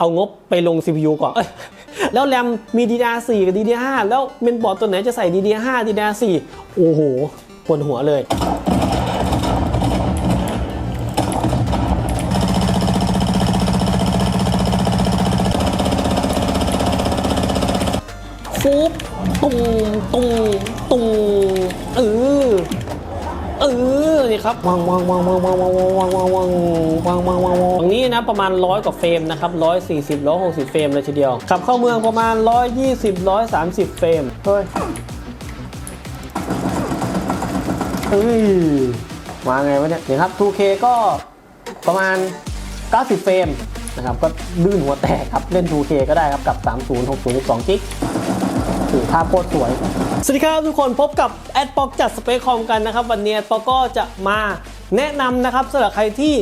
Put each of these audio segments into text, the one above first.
เอางบไปลง CPU ก่อนเอ้ยแล้วแรมมี DDR4 กับ DDR5 แล้วเมนบอร์ดตัวไหนจะใส่ DDR5 DDR4 โอ้โหปวดหัวเลย ฟุบตุงตุงตุงเออ เออนี่ครับวางวางวางวางวางวางวางวางวางวางวางวางวางตรงนี้นะประมาณร้อยกว่าเฟรมนะครับร้อยสี่สิบร้อยหกสิบเฟรมเลยทีเดียวขับเข้าเมืองประมาณร้อยยี่สิบร้อยสามสิบเฟรมเฮ้ยเฮ้ยมาไงวะเนี่ยนี่ครับ 2K ก็ประมาณ 90 เฟรมนะครับก็ลื่นหัวแตกครับ เล่น 2K ก็ได้ครับกับ 30 60 12กิกถือภาพโคตรสวย สวัสดีครับทุกคนพบกับแอดปอกจัดสเปคคอมกันนะครับ วันนี้แอดปอกก็จะมาแนะนำนะครับสำหรับใครที่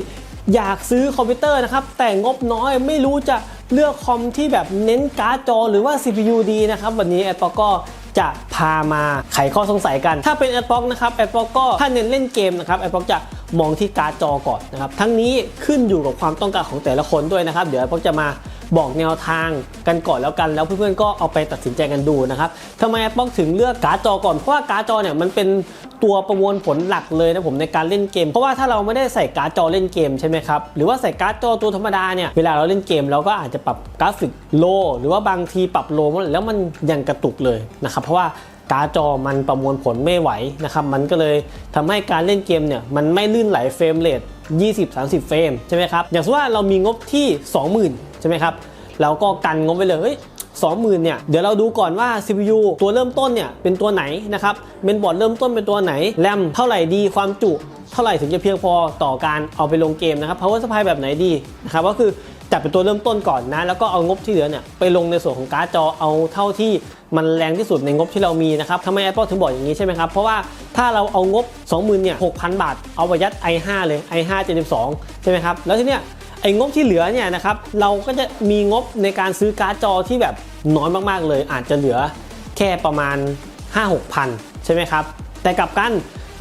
อยากซื้อคอมพิวเตอร์นะครับ แต่งบน้อยไม่รู้จะเลือกคอมที่แบบเน้นการ์ดจอหรือว่า CPU ดีนะครับ วันนี้แอดปอกก็จะพามาไขข้อสงสัยกัน ถ้าเป็นแอดปอกนะครับแอดปอกก็ถ้าเน้นเล่นเกมนะครับแอดปอกจะมองที่การ์ดจอก่อนนะครับ ทั้งนี้ขึ้นอยู่กับความต้องการของแต่ละคนด้วยนะครับ เดี๋ยวแอดปอกจะมา บอกแนวทางกันก่อนแล้วกัน แล้วเพื่อนๆก็เอาไปตัดสินใจกันดูนะครับทำไมป๊อกถึงเลือกการ์ดจอก่อน เพราะว่าการ์ดจอเนี่ยมันเป็นตัวประมวลผลหลักเลยนะผมในการเล่นเกม เพราะว่าถ้าเราไม่ได้ใส่การ์ดจอเล่นเกมใช่ไหมครับ หรือว่าใส่การ์ดจอตัวธรรมดาเนี่ย เวลาเราเล่นเกมเราก็อาจจะปรับกราฟิกโลหรือว่าบางทีปรับโลแล้วมันยังกระตุกเลยนะครับ เพราะว่าการ์ดจอมันประมวลผลไม่ไหวนะครับ มันก็เลยทำให้การเล่นเกมเนี่ยมันไม่ลื่นไหลเฟรมเรท20-30 เฟรมใช่ไหมครับ อย่างเช่นว่าเรามีงบที่ 20,000 ช่ไหมครับเราก็กันงบไปเลยเฮ้ยสองหมื่นเนี่ยเดี๋ยวเราดูก่อนว่า CPU ตัวเริ่มต้นเนี่ยเป็นตัวไหนนะครับเมนบอร์ดเริ่มต้นเป็นตัวไหนแรมเท่าไหร่ดีความจุ เท่าไหร่ถึงจะเพียงพอต่อการเอาไปลงเกมนะครับ power supply แบบไหนดีนะครับก็คือจัดเป็นตัวเริ่มต้นก่อนนะ แล้วก็เอางบที่เหลือเนี่ยไปลงในส่วนของการ์ดจอเอาเท่าที่มันแรงที่สุดในงบที่เรามีนะครับทำไม Apple ถึงบอกอย่างนี้ใช่ไหมครับ เพราะว่าถ้าเราเอางบ 20,000เนี่ย6,000 บาท เอาไปยัด i5 เลย i5 72ใช่ไหมครับแล้วทีเนี้ย ไอ้งบที่เหลือเนี่ยนะครับเราก็จะมีงบในการซื้อการ์ดจอที่แบบน้อยมากๆเลย อาจจะเหลือแค่ประมาณ 5-6พันใช่ไหมครับ แต่กลับกัน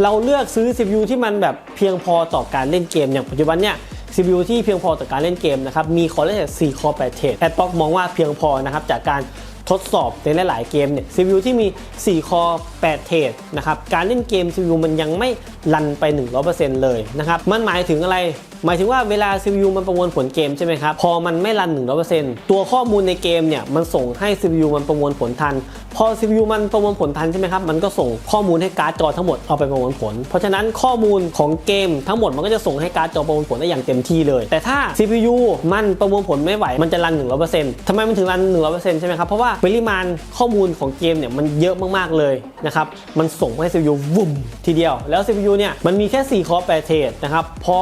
เราเลือกซื้อ CPU ที่มันแบบเพียงพอต่อการเล่นเกม อย่างปัจจุบันเนี่ย CPU ที่เพียงพอต่อการเล่นเกมนะครับมีคอร์เรส4คอร์8เทรดแอดบ็อกมองว่าเพียงพอนะครับจากการทดสอบในหลาย ๆ เกมเนี่ย CPU ที่มี 4 คอร์8เทรดนะครับ การเล่นเกม CPU มันยังไม่รันไป 100%เลยนะครับ มันหมายถึงอะไร หมายถึงว่าเวลา CPU มันประมวลผลเกมใช่ไหมครับ พอมันไม่รัน 100%ตัวข้อมูลในเกมเนี่ยมันส่งให้ CPU มันประมวลผลทัน พอ CPU มันประมวลผลทันใช่ไหมครับ มันก็ส่งข้อมูลให้การ์ดจอทั้งหมดเอาไปประมวลผล เพราะฉะนั้นข้อมูลของเกมทั้งหมดมันก็จะส่งให้การ์ดจอประมวลผลได้อย่างเต็มที่เลย แต่ถ้า CPU มันประมวลผลไม่ไหว มันจะรัน 100%ทำไมมันถึงรัน 100%ใช่ไหมครับ เพราะว่าปริมาณข้อมูลของเกมเนี่ยมันเยอะมากๆเลยนะครับ มันส่งให้ CPU วุ่มทีเดียว แล้ว CPU เนี่ยมันมีแค่ 4 คอร์8เทรดนะครับ พอ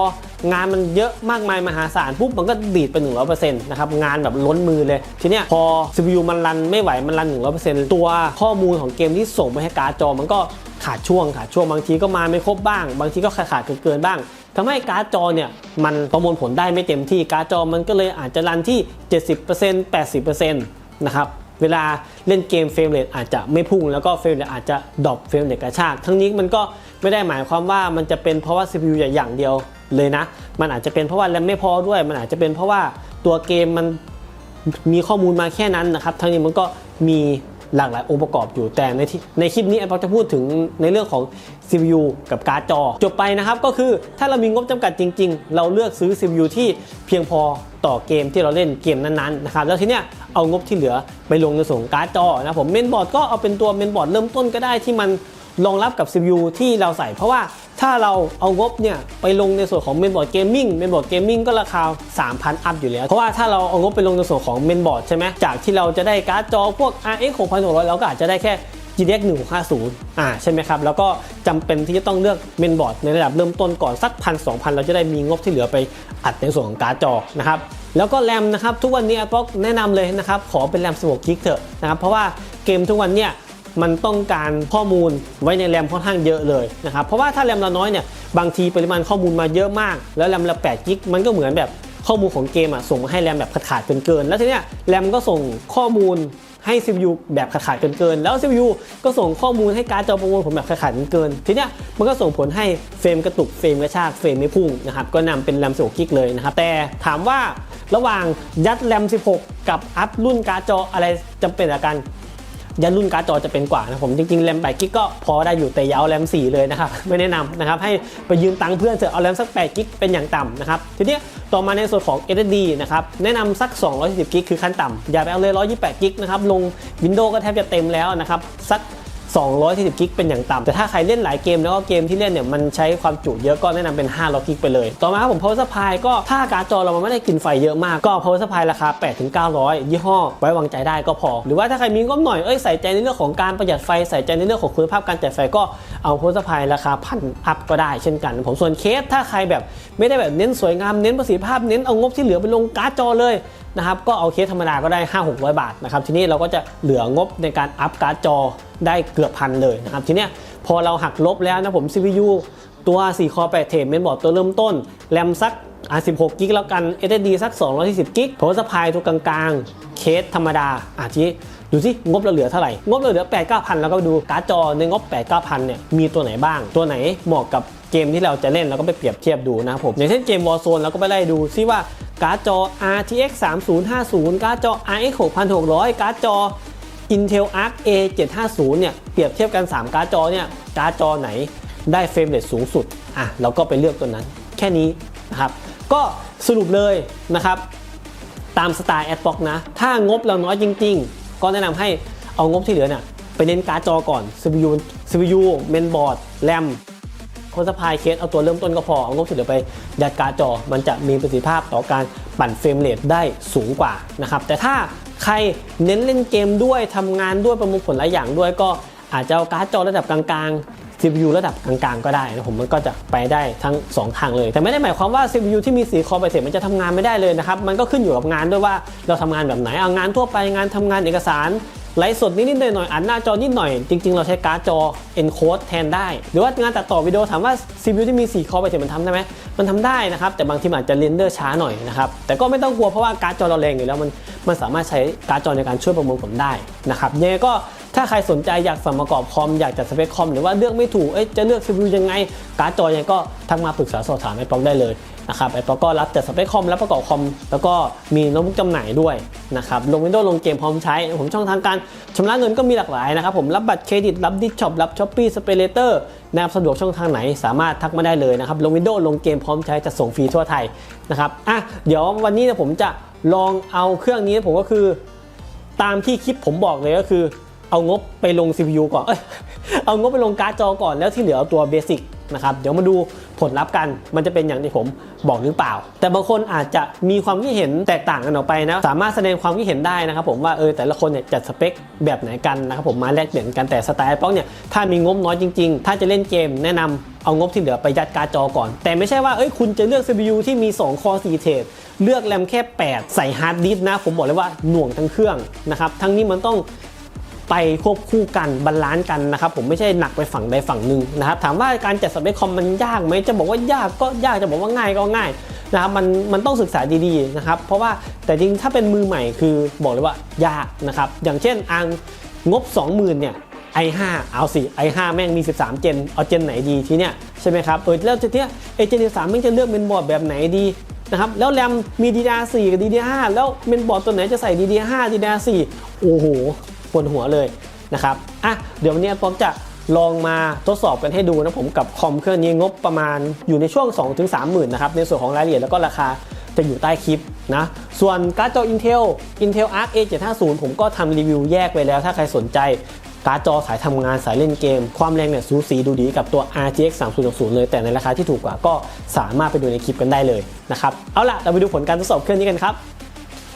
งานมันเยอะมากมายมหาศาลปุ๊บมันก็ดีดไป 100%นะครับงานแบบล้นมือเลย ทีเนี้ยพอ CPU มันรันไม่ไหวมันรัน 100%ตัวข้อมูลของเกมที่ส่งไปให้การ์ดจอมันก็ขาดช่วงขาดช่วงบางทีก็มาไม่ครบบ้าง บางทีก็ขาดขาดเกินบ้างทำให้การ์ดจอเนี่ยมันประมวลผลได้ไม่เต็มที่การ์ดจอมันก็เลยอาจจะรันที่ 70% 80%นะครับเวลาเล่นเกมเฟรมเรทอาจจะไม่พุ่งแล้วก็เฟรมเรทอาจจะดรอปเฟรมเรทกระชาก ทั้งนี้มันก็ไม่ได้หมายความว่ามันจะเป็นเพราะว่า CPU อย่างเดียว เลยนะ มันอาจจะเป็นเพราะว่าแรมไม่พอด้วย มันอาจจะเป็นเพราะว่าตัวเกมมันมีข้อมูลมาแค่นั้นนะครับ ทั้งนี้มันก็มีหลากหลายองค์ประกอบอยู่แต่ในที่ในคลิปนี้แอปเปิลจะพูดถึงในเรื่องของ CPU กับการ์ดจอ จบไปนะครับก็คือถ้าเรามีงบจำกัดจริง ๆ เราเลือกซื้อ CPU ที่เพียงพอต่อเกมที่เราเล่นเกมนั้นๆนะครับแล้วทีเนี้ยเอางบที่เหลือไปลงในส่วนของการ์ดจอนะผมเมนบอร์ดก็เอาเป็นตัวเมนบอร์ดเริ่มต้นก็ได้ที่มัน รองรับกับ CPU ที่เราใส่ เพราะว่าถ้าเราเอางบเนี่ยไปลงในส่วนของเมนบอร์ดเกมมิ่งเมนบอร์ดเกมมิ่งก็ราคา 3,000 อัพอยู่แล้ว เพราะว่าถ้าเราเอางบไปลงในส่วนของเมนบอร์ดใช่ไหมจากที่เราจะได้การ์ดจอพวก RX 6600เราก็อาจจะได้แค่ GTX 1650อ่าใช่ไหมครับ แล้วก็จำเป็นที่จะต้องเลือกเมนบอร์ดในระดับเริ่มต้นก่อนสักพันสองพันเราจะได้มีงบที่เหลือไปอัดในส่วนของการ์ดจอนะครับแล้วก็แรมนะครับทุกวันนี้ Apple แนะนำเลยนะครับขอเป็นแรม16กิกเถอะนะครับเพราะว่าเกมทุกวันเนี่ย มันต้องการข้อมูลไว้ในแรมค่อนข้างเยอะเลยนะครับเพราะว่าถ้าแรมเราน้อยเนี่ยบางทีปริมาณข้อมูลมาเยอะมาก แล้วแรมละ8กิกมันก็เหมือนแบบข้อมูลของเกมอะส่งมาให้แรมแบบขาดๆเกิน แล้วทีเนี้ยแรมก็ส่งข้อมูลให้ CPU แบบขาดขาดเกิน แล้ว CPU ก็ส่งข้อมูลให้การ์ดจอประมวลผลแบบขาดขาดเกิน ทีเนี้ยมันก็ส่งผลให้เฟรมกระตุก เฟรมกระชาก เฟรมไม่พุ่งนะครับ ก็นำเป็นแรม 16 กิกเลยนะครับ แต่ถามว่าระหว่างยัดแรม 16 กับอัพรุ่นการ์ดจออะไรจำเป็นกว่ากัน ยันรุ่นการ์ดจอจะเป็นกว่านะผมจริงๆแรม8กิกก็พอได้อยู่แต่อยาวแรม4 เลยนะครับไม่แนะนำนะครับให้ไปยืมตังค์เพื่อนเถอะเอาแรมสัก8กิกเป็นอย่างต่ำนะครับทีนี้ต่อมาในส่วนของ SSD นะครับแนะนำสัก240กิกคือขั้นต่ำอย่าไปเอาเลย128กิกนะครับลง Windows ก็แทบจะเต็มแล้วนะครับสัก 240กิกเป็นอย่างต่ำแต่ถ้าใครเล่นหลายเกมแล้วก็เกมที่เล่นเนี่ยมันใช้ความจุเยอะก็แนะนำเป็น500กิกไปเลย ต่อมาผม power supply ก็ถ้าการ์ดจอเรามันไม่ได้กินไฟเยอะมากก็ power supply ราคา 8-900 ยี่ห้อ ไว้วางใจได้ก็พอ หรือว่าถ้าใครมีงบหน่อยเอ้ยใส่ใจในเรื่องของการประหยัดไฟใส่ใจในเรื่องของคุณภาพการจ่ายไฟก็เอา power supply ราคาพันอัพก็ได้เช่นกัน ผมส่วนเคสถ้าใครแบบไม่ได้แบบเน้นสวยงามเน้นประสิทธิภาพเน้นเอางบที่เหลือไปลงการ์ดจอเลยนะครับก็เอาเคสธรรมดาก็ได้ 5-600 บาทนะครับทีนี้เราก็จะเหลืองบในการอัพการ์ดจอ ได้เกือบพันเลยนะครับทีเนี้ยพอเราหักลบแล้วนะผม CPU ตัว 4 คอ8เทมเมนบอร์ดตัวเริ่มต้น แรมสักอะ16 กิกแล้วกัน SSD สัก240กิกโทรสพายตัวกลางๆ เคสธรรมดาอะทีนี้ดูสิงบเราเหลือเท่าไหร่ งบเราเหลือ 8 9 0 0 0 แล้วก็ดูการ์ดจอในงบ 8 9 0 0 0 เนี่ย มีตัวไหนบ้าง ตัวไหนเหมาะกับเกมที่เราจะเล่น แล้วก็ไปเปรียบเทียบดูนะครับผม อย่างเช่นเกม Warzone เราก็ไปไล่ดูซิว่าการ์ดจอ RTX 3050 การ์ดจอ RX 6600 การ์ดจอ Intel Arc A750 เนี่ยเปรียบเทียบกัน 3 การ์ดจอเนี่ยการ์ดจอไหนได้เฟรมเรทสูงสุดอะเราก็ไปเลือกตัวนั้น แค่นี้นะครับก็สรุปเลยนะครับ ตามสไตล์แอดบ็อกนะ ถ้างบเราน้อยจริง ๆ ก็แนะนำให้เอางบที่เหลือเนี่ยไปเน้นการ์ดจอก่อน CPU CPU เมนบอร์ดแรมโคสพายเคสเอาตัวเริ่มต้นก็พอ เอางบที่เหลือไปยัดการ์ดจอ มันจะมีประสิทธิภาพต่อการปั่นเฟรมเรทได้สูงกว่านะครับแต่ถ้า ใครเน้นเล่นเกมด้วยทำงานด้วยประมวลผลหลายอย่างด้วยก็อาจจะเอาการ์ดจอระดับกลางๆ CPU ระดับกลางๆ ก็ได้นะผมมันก็จะไปได้ทั้ง 2 ทางเลย แต่ไม่ได้หมายความว่า CPU ที่มีสีคอไปเสร็จมันจะทำงานไม่ได้เลยนะครับ มันก็ขึ้นอยู่กับงานด้วยว่าเราทำงานแบบไหน เอางานทั่วไปงานทำงานเอกสาร ไลฟ์สดนิดๆหน่อยๆอ่านหน้าจอนิดหน่อย จริง ๆ เราใช้การ์ดจอ encode แทนได้ หรือว่างานตัดต่อวิดีโอถามว่า CPU ที่มี 4 คอไปเสร็จมันทำได้ไหมมันทำได้นะครับ แต่บางทีอาจจะเรนเดอร์ช้าหน่อยนะครับ แต่ก็ไม่ต้องกลัวเพราะว่าการ์ดจอเราแรงอยู่แล้วมันมันสามารถใช้การ์ดจอในการช่วยประมวลผลได้นะครับยังไงก็ถ้าใครสนใจอยากสั่งประกอบคอมอยากจัดสเปคคอมหรือว่าเลือกไม่ถูกจะเลือก CPU ยังไงการ์ดจอยังไงก็ทักมาปรึกษาสอบถามไอ้ป๊อกได้เลย นะครับไอ้ป๊อกก็รับจัดสเปคคอมรับประกอบคอม แล้วก็มีโน้ตบุ๊กจำหน่ายด้วยนะครับลง Windows ลงเกมพร้อมใช้ ผมช่องทางการชำระเงินก็มีหลากหลายนะครับผมรับบัตรเครดิตรับดิสช็อปรับช้อปปี้สเปเลเตอร์นะครับสะดวกช่องทางไหนสามารถทักมาได้เลยนะครับลง Windows ลงเกมพร้อมใช้จะส่งฟรีทั่วไทยนะครับอะเดี๋ยววันนี้เนี่ยผมจะลองเอาเครื่องนี้ผมก็คือ ตามที่คลิปผมบอกเลยก็คือ เอางบไปลง CPU ก่อนเอ้ยเอางบไปลงการ์ดจอก่อนแล้วที่เหลือเอาตัวเบสิกนะครับ เดี๋ยวมาดูผลลัพธ์กัน มันจะเป็นอย่างที่ผมบอกหรือเปล่า แต่บางคนอาจจะมีความคิดเห็นแตกต่างกันออกไปนะ สามารถแสดงความคิดเห็นได้นะครับผมว่าเออแต่ละคนเนี่ยจัดสเปคแบบไหนกันนะครับผมมาแลกเปลี่ยนกันแต่สไตล์ป๊อกเนี่ยถ้ามีงบน้อยจริง ๆ ถ้าจะเล่นเกมแนะนำเอางบที่เหลือไปยัดการ์ดจอก่อน แต่ไม่ใช่ว่าเอ้ยคุณจะเลือก CPU ที่มี 2 คอ4เทรดเลือกแรมแค่ 8 ใส่ฮาร์ดดิสก์นะ ผมบอกเลยว่าหน่วงทั้งเครื่องนะครับทั้งนี้มันต้อง ไปควบคู่กันบาลานซ์กันนะครับผมไม่ใช่หนักไปฝั่งใดฝั่งหนึ่งนะครับถามว่าการจัดสเปคคอมมันยากไหมจะบอกว่ายากก็ยากจะบอกว่าง่ายก็ง่ายนะครับมันมันต้องศึกษาดีๆนะครับเพราะว่าแต่จริงถ้าเป็นมือใหม่คือบอกเลยว่ายากนะครับอย่างเช่นอังงบ 20,000เนี่ย i5 เอาสิ i5 แม่งมี 13 เจน เอาเจนไหนดีทีเนี้ยใช่ไหมครับ เออแล้วทีเนี้ยไอเจน13แม่งจะเลือกเมนบอร์ดแบบไหนดีนะครับ แล้วแรมมี DDR4 กับ DDR5 แล้วเมนบอร์ดตัวไหนจะใส่ DDR5 DDR4 โอ้โห ปวดหัวเลยนะครับอะเดี๋ยววันนี้ผมจะลองมาทดสอบกันให้ดูนะผมกับคอมเครื่องนี้งบประมาณอยู่ในช่วง 2-3หมื่นนะครับ ในส่วนของรายละเอียดแล้วก็ราคาจะอยู่ใต้คลิปนะ ส่วนการ์ดจอ Intel Intel Arc A750 ผมก็ทำรีวิวแยกไปแล้ว ถ้าใครสนใจการ์ดจอสายทำงานสายเล่นเกม ความแรงเนี่ยสูสีดูดีกับตัว RTX 3060 เลยแต่ในราคาที่ถูกกว่าก็สามารถไปดูในคลิปกันได้เลยนะครับ เอาล่ะ เราไปดูผลการทดสอบเครื่องนี้กันครับ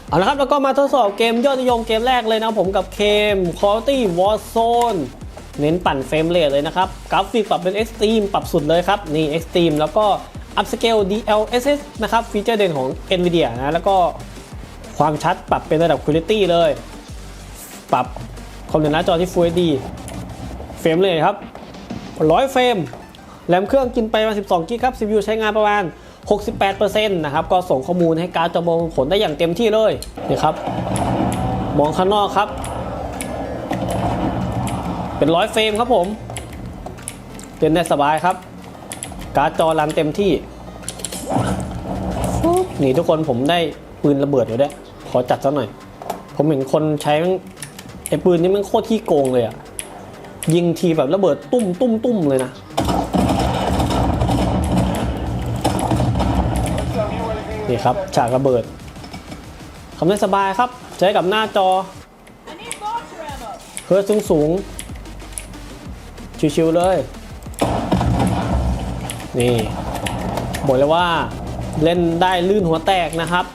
เอาละครับแล้วก็มาทดสอบเกมยอดนิยมเกมแรกเลยนะผมกับเกม Quality Warzone เน้นปั่นเฟรมเรทเลยนะครับ กราฟิกปรับเป็น Extreme ปรับสุดเลยครับ นี่ Extreme แล้วก็ Upscale DLSS นะครับ ฟีเจอร์เด่นของ NVIDIA นะ แล้วก็ความชัดปรับเป็นระดับ Quality เลย ปรับความเร็วหน้าจอที่ Full HD เฟรมเลยครับ 100 เฟรมแรมเครื่องกินไปประมาณ 12 กิกครับ CPU ใช้งานประมาณ 68%นะครับก็ส่งข้อมูลให้การ์ดจอมองผลได้อย่างเต็มที่เลยนี่ครับมองข้างนอกครับ เป็นร้อยเฟรมครับผมเล่นได้สบายครับ การ์ดจอรันเต็มที่นี่ทุกคนผมได้ปืนระเบิดอยู่ด้วยขอจัดซะหน่อย ผมเห็นคนใช้ไอ้ปืนนี้มันโคตรขี้โกงเลยอะยิงทีแบบระเบิดตุ้มตุ้มตุ้มเลยนะ นี่ครับ ฉากระเบิดทำได้สบายครับ ใช้กับหน้าจอเพื่อสูงสูง ชิวๆเลย นี่ บอกเลยว่าเล่นได้ลื่นหัวแตกนะครับ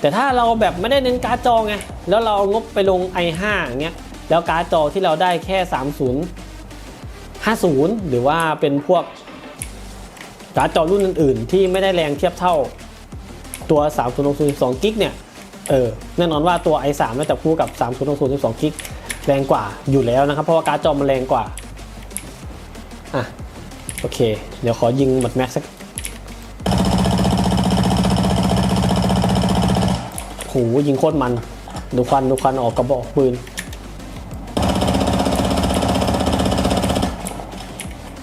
แต่ถ้าเราแบบไม่ได้เน้นการ์ดจอไง แล้วเราเอางบไปลง i5 อย่างเงี้ย แล้วการ์ดจอที่เราได้แค่ 30 50 หรือว่าเป็นพวกการ์ดจอรุ่นอื่นๆ ที่ไม่ได้แรงเทียบเท่า ตัว 3062กิกเนี่ยเออแน่นอนว่าตัว i3 น่าจะคู่กับ 3062กิกแรงกว่าอยู่แล้วนะครับ เพราะว่าการ์ดจอมันแรงกว่าอะโอเค เดี๋ยวขอยิงหมดแม็กซ์สักโหยิงโคตรมัน ดูควันดูควันออกกระบอกปืน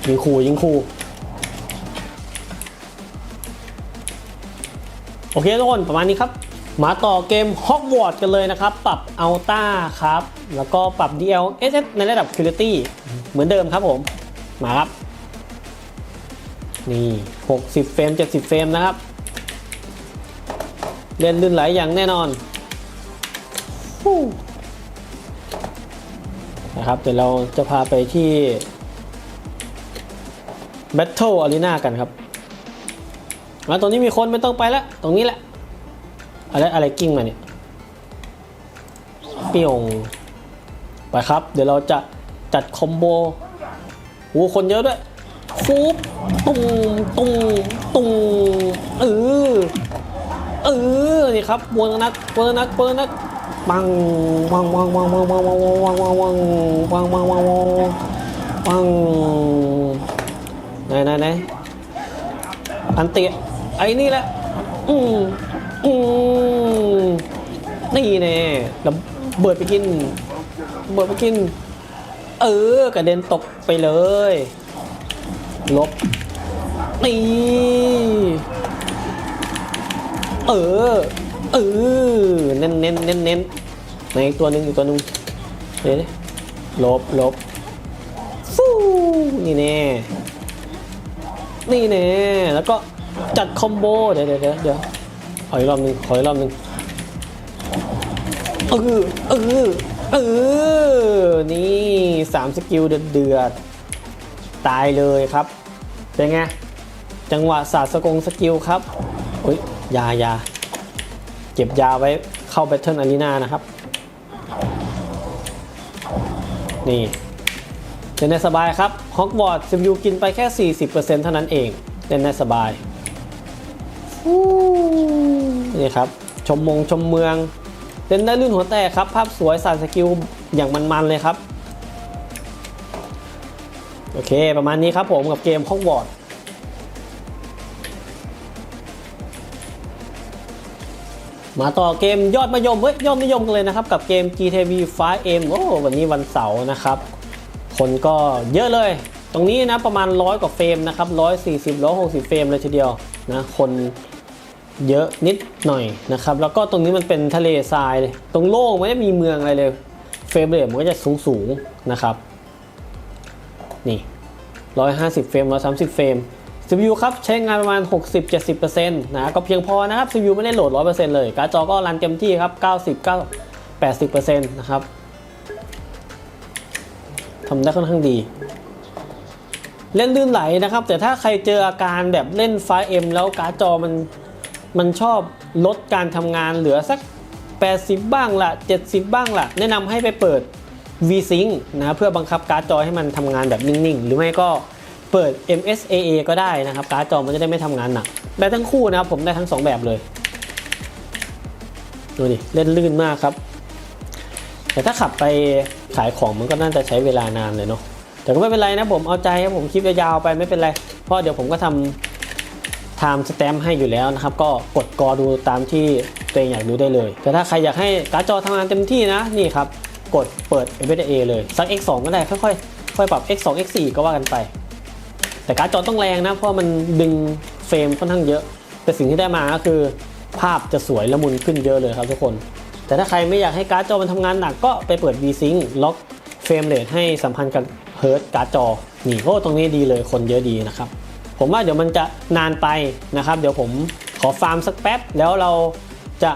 ยิงขู่ยิงขู่ โอเคทุกคนประมาณนี้ครับ มาต่อเกม Hogwarts กันเลยนะครับ ปรับอัลต้าครับ แล้วก็ปรับ DLSS ในระดับ Quality เหมือนเดิมครับผม มาครับ นี่ 60 เฟรม 70 เฟรมนะครับ เล่นลื่นไหลอย่างแน่นอนนะครับเดี๋ยวเราจะพาไปที่ Battle Arena กันครับ มาตรงนี้มีคนไม่ต้องไปแล้วตรงนี้แหละอะไรอะไรกิ้งมาเนี่ยเปียงไปครับ เดี๋ยวเราจะจัดคอมโบโอ้คนเยอะด้วยฟุบตุ้งตุ้งตุ้งเออเออนี่ครับวนนักวนนักวนนักปังวังวังวังวังวังวังวังวังวังวังวังวังวังวังไหนไหนไหนอันเตะ ไอ้นี่แหละ อืมอืมนี่แน่ระเบิดไปกินระเบิดไปกิน เออกระเด็นตกไปเลย ลบนี่เออ เออ เน้นเน้นเน้นเน้นในอีกตัวหนึ่งอีกตัวหนึ่งเดี๋ยวดิลบลบฟูนี่แน่ นี่แน่ แล้วก็ จัดคอมโบเดี๋ยวเดี๋ยวเดี๋ยวขออีกรอบหนึ่งขออีกรอบหนึ่งเออเออเออนี่สามสกิลเดือดตายเลยครับเป็นไงจังหวะศาสตร์สกงสกิลครับอุ้ยยายาเก็บยาไว้เข้าแบทเทิลอารีนานะครับ นี่เล่นได้สบายครับฮอกวอตส์ซิมยูกินไปแค่ 40%เท่านั้นเองเล่นได้สบาย นี่ครับ ชมมงชมเมืองเล่นได้ลื่นหัวแตกครับ ภาพสวยสาดสกิลอย่างมันๆเลยครับ โอเค ประมาณนี้ครับผมกับเกมฮอกวอตมาต่อเกมยอดมะยมเฮ้ยยอดนิยมกันเลยนะครับ กับเกม GTV 5M โอ้วันนี้วันเสาร์นะครับ คนก็เยอะเลย ตรงนี้นะประมาณร้อยกว่าเฟรมนะครับร้อยสี่สิบร้อยหกสิบเฟรมเลยทีเดียวนะคน เยอะนิดหน่อยนะครับ แล้วก็ตรงนี้มันเป็นทะเลทรายเลยตรงโล่งไม่ได้มีเมืองอะไรเลย เฟรมเรทมันก็จะสูงสูงนะครับ นี่150เฟรม130เฟรม CPU ครับ ใช้งานประมาณ 60-70%นะก็เพียงพอนะครับ CPU ไม่ได้โหลด 100%เลย การ์ดจอก็รันเต็มที่ครับ 90 80%นะครับทำได้ค่อนข้างดี เล่นลื่นไหลนะครับ แต่ถ้าใครเจออาการแบบเล่น 5M แล้วการ์ดจอมัน มันชอบลดการทำงานเหลือสัก 80 บ้างละ70 บ้างละแนะนำให้ไปเปิด V-Sync นะเพื่อบังคับการ์ดจอให้มันทำงานแบบนิ่งๆ หรือไม่ก็เปิด MSAA ก็ได้นะครับ การ์ดจอมันจะได้ไม่ทำงานหนักได้ทั้งคู่นะครับผมได้ทั้ง 2 แบบเลย ดูดิเล่นลื่นมากครับ แต่ถ้าขับไปขายของมันก็น่าจะใช้เวลานานเลยเนาะแต่ก็ไม่เป็นไรนะผมเอาใจครับผมคลิปยาวๆไปไม่เป็นไรเพราะเดี๋ยวผมก็ทำ time stamp ให้อยู่แล้วนะครับ ก็กดกอดูตามที่ตัวเองอยากดูได้เลย แต่ถ้าใครอยากให้การ์ดจอทำงานเต็มที่นะนี่ครับ กดเปิด FSA เลยสัก X2 ก็ได้ค่อยๆค่อยปรับ X2 X4 ก็ว่ากันไป แต่การ์ดจอต้องแรงนะ เพราะมันดึงเฟรมค่อนข้างเยอะ แต่สิ่งที่ได้มาก็คือภาพจะสวยละมุนขึ้นเยอะเลยครับทุกคน แต่ถ้าใครไม่อยากให้การ์ดจอมันทำงานหนักก็ไปเปิด V-Sync ล็อกเฟรมเรทให้สัมพันธ์กับเฮิร์ตการ์ดจอนี่โอ้ตรงนี้ดีเลยคนเยอะดีนะครับ ผมว่าเดี๋ยวมันจะนานไปนะครับ เดี๋ยวผมขอฟาร์มสักแป๊บ แล้วเราจะ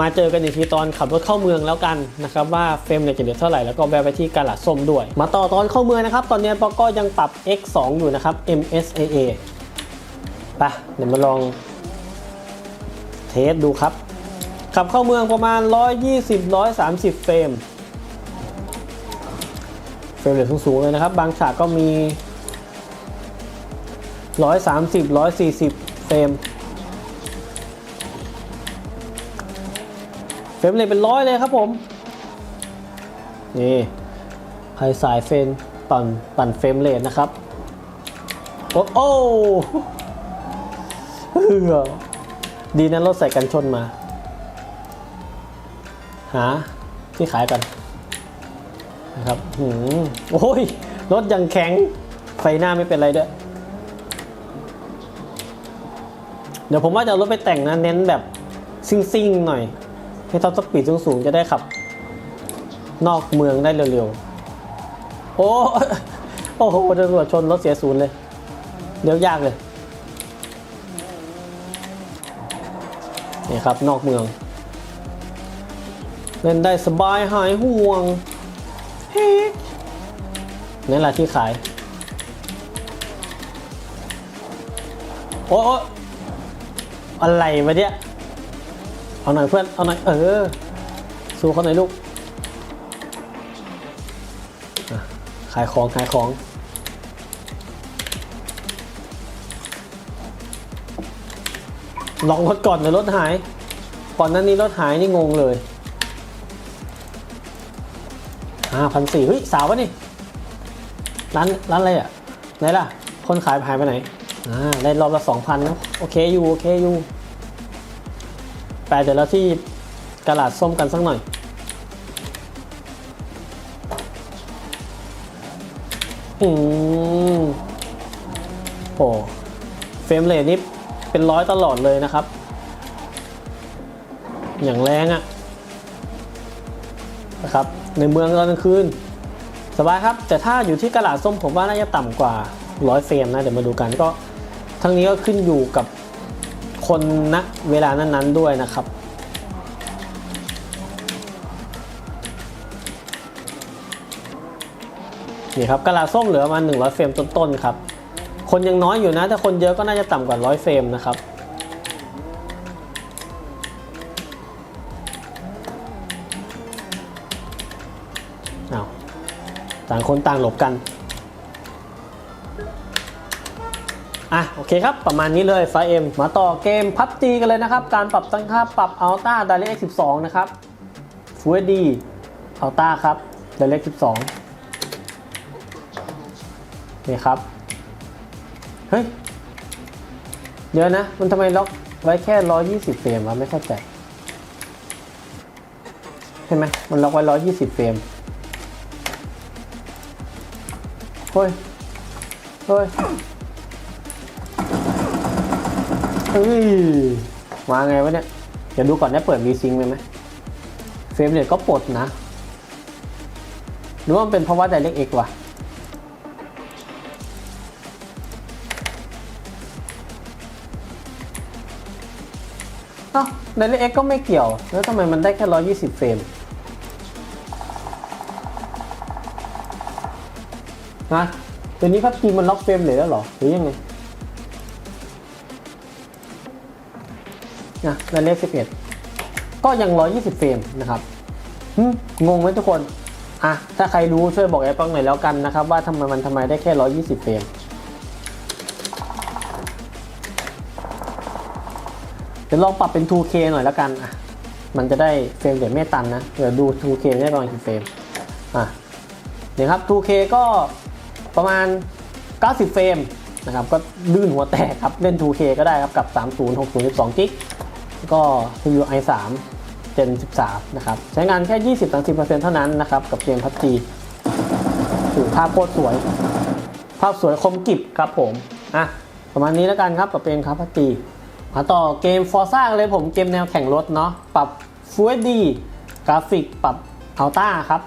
มาเจอกันอีกทีตอนขับรถเข้าเมืองแล้วกันนะครับว่าเฟรมเรทจะเหลือเท่าไหร่แล้วก็แวะไปที่กาลาดส้มด้วย มาต่อตอนเข้าเมืองนะครับ ตอนนี้ปอก็ยังปรับ X2 อยู่นะครับ MSAA ไปเดี๋ยวมาลองเทสดูครับ ขับเข้าเมืองประมาณ 120-130 เฟรม เฟรมเรทสูงๆเลยนะครับ บางฉากก็มี 130 140เฟรมเฟรมเรทเป็นร้อยเลยครับผม นี่ใครสายเฟรมปั่นปั่นเฟรมเรทนะครับ โอ้โอ้เฮือดีนะรถใส่กันชนมา หา ที่ขายกันนะครับโอ้ย รถยังแข็ง ไฟหน้าไม่เป็นไรด้วย เดี๋ยวผมว่าจะรถไปแต่งนะเน้นแบบซิ่งๆหน่อย ให้ท็อปสปีดสูงๆจะได้ขับ นอกเมืองได้เร็วๆ โอ้โอ้โหตำรวจชนรถเสียศูนย์เลย เดี๋ยวยากเลยนี่ครับนอกเมือง เล่นได้สบายหายห่วงเฮ้นี่แหละที่ขาย โอ้โอะไรมาเนี่ย เอาหน่อยเพื่อน เอาหน่อย เออ สู้เขาหน่อยลูก ขายของขายของลองรถก่อนเดี๋ยวรถหาย ก่อนนั้นนี้รถหายนี่งงเลยอ่าพันสี่เฮ้ยสาววะนี่ ร้านร้านอะไรอะ ไหนล่ะ คนขายหายไปไหนอ่าได้รอบละสองพันนะโอเคอยู่ โอเคอยู่ ไปเดี๋ยวเราที่กระดาษส้มกันสักหน่อย อืมโอ้เฟรมเรทนี่เป็นร้อยตลอดเลยนะครับ อย่างแรงอะนะครับ ในเมืองตอนกลางคืน สบายครับ แต่ถ้าอยู่ที่กระดาษส้มผมว่าน่าจะต่ำกว่าร้อยเฟรมนะ เดี๋ยวมาดูกันก็ ทั้งนี้ก็ขึ้นอยู่กับ คนณเวลานั้นๆด้วยนะครับนี่ครับกระลาส้มเหลือมา 100 เฟรมต้นๆครับ คนยังน้อยอยู่นะ ถ้าคนเยอะก็น่าจะต่ำกว่า 100 เฟรมนะครับอ้าวต่างคนต่างหลบกัน อะโอเคครับ ประมาณนี้เลยไฟเอ็มมาต่อเกมพับจีกันเลยนะครับ การปรับตั้งค่าปรับ Ultra DirectX 12นะครับ Full HD Ultra ครับ DirectX 12นี่ครับ เฮ้ย เดี๋ยวนะ มันทำไมล็อกไว้แค่ 120 เฟรมวะไม่เข้าใจ เห็นไหมมันล็อกไว้ 120 เฟรมเฮ้ยเฮ้ย เฮ้ย มาไงวะเนี่ย เดี๋ยวดูก่อนได้เปิด V-Sync ไหมไหมเฟรมเรทก็ปลดนะหรือว่ามันเป็นเพราะว่า DirectX วะเอ้า DirectX ก็ไม่เกี่ยว แล้วทำไมมันได้แค่ 120 เฟรมฮะเดี๋ยวนี้พับจีมันล็อกเฟรมเลยแล้วหรอ หรือยังไง นะและเลข 11 ก็ยัง 120 เฟรมนะครับงงไหมทุกคนอะถ้าใครรู้ช่วยบอกไอ้ปังหน่อยแล้วกันนะครับว่าทำไมมันทำไมได้แค่ 120 เฟรมเดี๋ยวลองปรับเป็น 2K หน่อยแล้วกันอะมันจะได้เฟรมเดี๋ยวไม่ตันนะเดี๋ยวดู 2K ได้ประมาณกี่เฟรมอะเดี๋ยวครับ 2K ก็ประมาณ 90 เฟรมนะครับก็ลื่นหัวแตกครับ เล่น 2K ก็ได้ครับกับ 30 60 12กิก ก็ CPU i3 Gen 13 นะครับ ใช้งานแค่ 20-30%เท่านั้นนะครับ กับเกมพับจีถือภาพโคตรสวย ภาพสวยคมกริบครับผม อะ ประมาณนี้แล้วกันครับกับเกมครับพับจีมาต่อเกม Forza เลยผมเกมแนวแข่งรถเนาะปรับ Full HD กราฟิกปรับอัลต้าครับ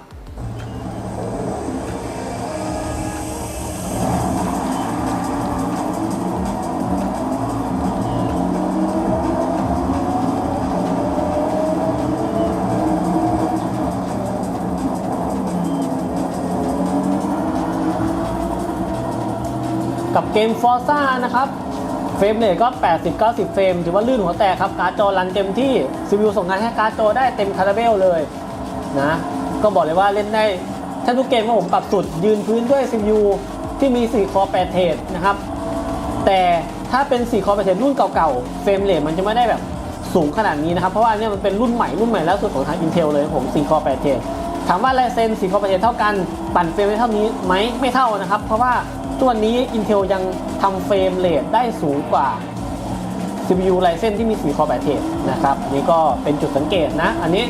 เกม Forza นะครับเฟรมเรทก็ 80-90 เฟรม ถือว่าลื่นหัวแตกครับ การ์ดจอรันเต็มที่ CPU ส่งงานให้การ์ดจอได้เต็มคาราเบลเลยนะ ก็บอกเลยว่าเล่นได้แทบทุกเกมครับผมปรับสุด ยืนพื้นด้วย CPU ที่มี 4 คอ 8 เทรดนะครับ แต่ถ้าเป็น 4 คอ 8 เทรดรุ่นเก่าๆ เฟรมเรทมันจะไม่ได้แบบสูงขนาดนี้นะครับ เพราะว่าเนี่ยมันเป็นรุ่นใหม่รุ่นใหม่แล้วสุดของทาง Intel เลยผม 4 คอ 8 เทรดถามว่าลายเซน4คอ 8 เทรดเท่ากัน ปั่นเฟรมได้เท่านี้ไหมไม่เท่านะครับ เพราะว่า ตัวนี้ Intel ยังทำเฟรมเรทได้สูงกว่า CPU ไ y เซนที่มี4คอ8เทรดนะครับนี่ก็เป็นจุดสังเกตนะ อันนี้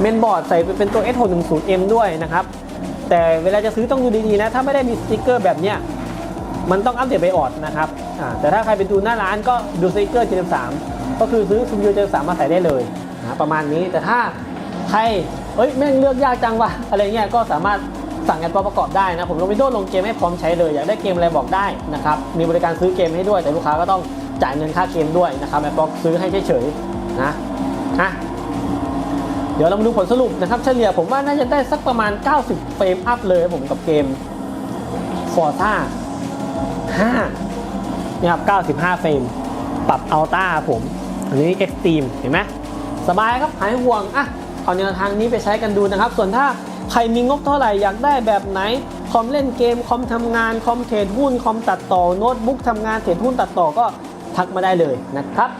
เมนบอร์ดใส่เป็นตัว S610M ด้วยนะครับ แต่เวลาจะซื้อต้องดูดีๆนะ ถ้าไม่ได้มีสติกเกอร์แบบเนี้ยมันต้องอัปเดตไบออดนะครับแต่ถ้าใครไปดูหน้าร้านก็ดูสติกเกอร์ Gen 3ก็คือซื้อ CPU Gen 3มาใส่ได้เลยนะประมาณนี้แต่ถ้าใครเอ้ยแม่งเลือกยากจังวะอะไรเงี้ยก็สามารถ สั่งแอปประกอบได้นะผมลงวิดีโอลงเกมให้พร้อมใช้เลยอยากได้เกมอะไรบอกได้นะครับมีบริการซื้อเกมให้ด้วย แต่ลูกค้าก็ต้องจ่ายเงินค่าเกมด้วยนะครับแอปบอกซื้อให้เฉยๆนะฮะเดี๋ยวเรามาดูผลสรุปนะครับ เฉลี่ยผมว่าน่าจะได้สักประมาณ 90 เฟรมอัพเลยผมกับเกม Forza 5นี่ครับ 95 เฟรม ปรับอัลต้าผม อันนี้ Extreme เห็นไหมสบายครับหายห่วงอะเอาแนวทางนี้ไปใช้กันดูนะครับ ส่วนถ้า ใครมีงบเท่าไหร่อยากได้แบบไหน คอมเล่นเกม คอมทำงาน คอมเทรดหุ้น คอมตัดต่อ โน้ตบุ๊กทำงานเทรดหุ้นตัดต่อก็ทักมาได้เลยนะครับ